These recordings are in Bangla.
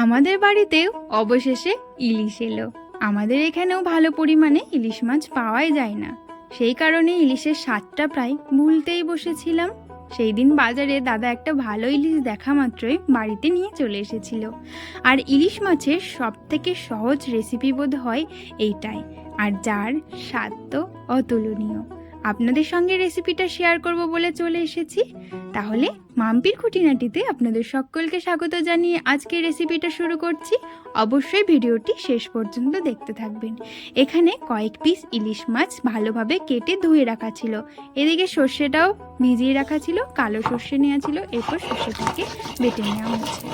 আমাদের বাড়িতেও অবশেষে ইলিশ এলো। আমাদের এখানেও ভালো পরিমাণে ইলিশ মাছ পাওয়াই যায় না। সেই কারণে ইলিশের স্বাদটা প্রায় ভুলতেই বসেছিলাম। সেই দিন বাজারে দাদা একটা ভালো ইলিশ দেখা মাত্রই বাড়িতে নিয়ে চলে এসেছিল। আর ইলিশ মাছের সব থেকে সহজ রেসিপি বোধ হয় এইটাই। আর যার স্বাদ তো অতুলনীয়। আপনাদের সঙ্গে রেসিপিটা শেয়ার করব বলে চলে এসেছি। তাহলে মাম্পির খুঁটিনাটিতে আপনাদের সকলকে স্বাগত জানিয়ে আজকে রেসিপিটা শুরু করছি। অবশ্যই ভিডিওটি শেষ পর্যন্ত দেখতে থাকবেন। এখানে কয়েক পিস ইলিশ মাছ ভালোভাবে কেটে ধুয়ে রাখা ছিল। এদিকে সর্ষেটাও ভিজিয়ে রাখা ছিল, কালো সর্ষে নেওয়া ছিল, এরপর সর্ষেটাকে বেটে নেওয়া হয়েছে।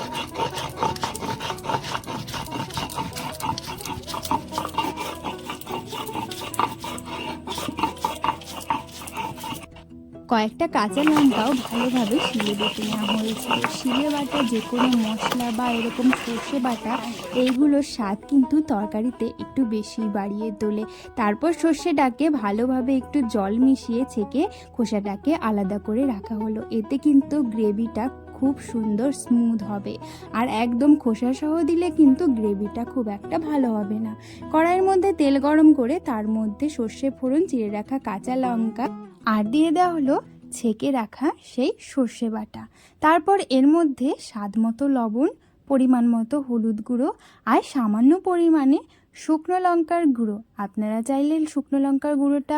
কয়েকটা কাঁচা লঙ্কাও ভালোভাবে শিলে বেটে নেওয়া হয়েছে। শিলে বাটা যে কোনো মশলা বা এরকম সর্ষে বাটা, এইগুলোর স্বাদ কিন্তু তরকারিতে একটু বেশি বাড়িয়ে তোলে। তারপর সর্ষেটাকে ভালোভাবে একটু জল মিশিয়ে ছেঁকে খোসাটাকে আলাদা করে রাখা হলো। এতে কিন্তু গ্রেভিটা খুব সুন্দর স্মুথ হবে। আর একদম খোসা সহ দিলে কিন্তু গ্রেভিটা খুব একটা ভালো হবে না। কড়াইয়ের মধ্যে তেল গরম করে তার মধ্যে সর্ষে ফোড়ন, চিড়ে রাখা কাঁচা লঙ্কা আর দিয়ে দেওয়া হলো ছেঁকে রাখা সেই সর্ষে বাটা। তারপর এর মধ্যে স্বাদ মতো লবণ, পরিমাণ মতো হলুদ গুঁড়ো আর সামান্য পরিমাণে শুকনো লঙ্কার গুঁড়ো। আপনারা চাইলে শুকনো লঙ্কার গুঁড়োটা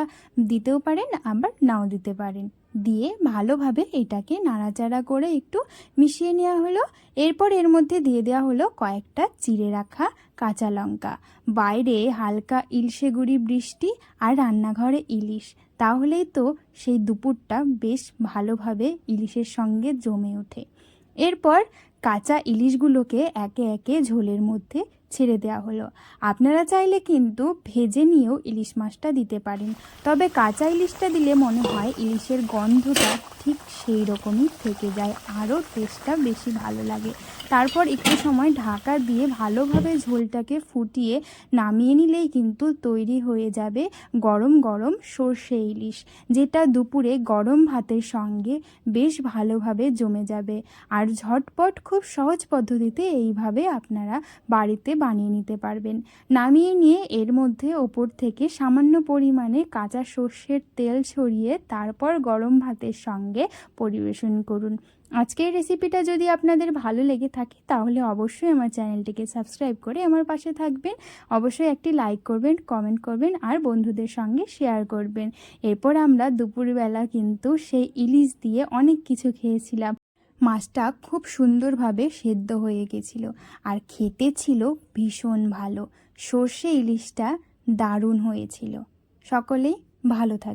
দিতেও পারেন, আবার নাও দিতে পারেন। দিয়ে ভালোভাবে এটাকে নাড়াচাড়া করে একটু মিশিয়ে নেওয়া হলো। এরপর এর মধ্যে দিয়ে দেওয়া হলো কয়েকটা চিড়ে রাখা কাঁচা লঙ্কা। বাইরে হালকা ইলশে গুঁড়ি বৃষ্টি আর রান্নাঘরে ইলিশ। তাহলেই তো সেই দুপুরটা বেশ ভালোভাবে ইলিশের সঙ্গে জমে ওঠে। এরপর কাঁচা ইলিশগুলোকে একে একে ঝোলের মধ্যে ছেড়ে দেওয়া হলো। আপনারা চাইলে কিন্তু ভেজে নিয়েও ইলিশ মাছটা দিতে পারেন। তবে কাঁচা ইলিশটা দিলে মনে হয় ইলিশের গন্ধটা ঠিক সেই রকমই থেকে যায়, আরও টেস্টটা বেশি ভালো লাগে। তারপর একটু সময় ঢাকা দিয়ে ভালোভাবে ঝোলটাকে ফুটিয়ে নামিয়ে নিলেই কিন্তু তৈরি হয়ে যাবে গরম গরম সর্ষে ইলিশ, যেটা দুপুরে গরম ভাতের সঙ্গে বেশ ভালোভাবে জমে যাবে। আর ঝটপট খুব সহজ পদ্ধতিতে এইভাবে আপনারা বাড়িতে বানিয়ে নিতে পারবেন। নামিয়ে নিয়ে এর মধ্যে ওপর থেকে সামান্য পরিমাণে কাঁচা সর্ষের তেল ছড়িয়ে তারপর গরম ভাতের সঙ্গে পরিবেশন করুন। আজকের রেসিপিটা যদি আপনাদের ভালো লেগে থাকে, তাহলে অবশ্যই আমার চ্যানেলটিকে সাবস্ক্রাইব করে আমার পাশে থাকবেন। অবশ্যই একটি লাইক করবেন, কমেন্ট করবেন আর বন্ধুদের সঙ্গে শেয়ার করবেন। এরপর আমরা দুপুরবেলা কিন্তু সেই ইলিশ দিয়ে অনেক কিছু খেয়েছিলাম। মাছটা খুব সুন্দরভাবে সেদ্ধ হয়ে গেছিল। আর খেতে ছিল ভীষণ ভালো। সর্ষে ইলিশটা দারুণ হয়েছিল। সকলেই ভালো থাকবে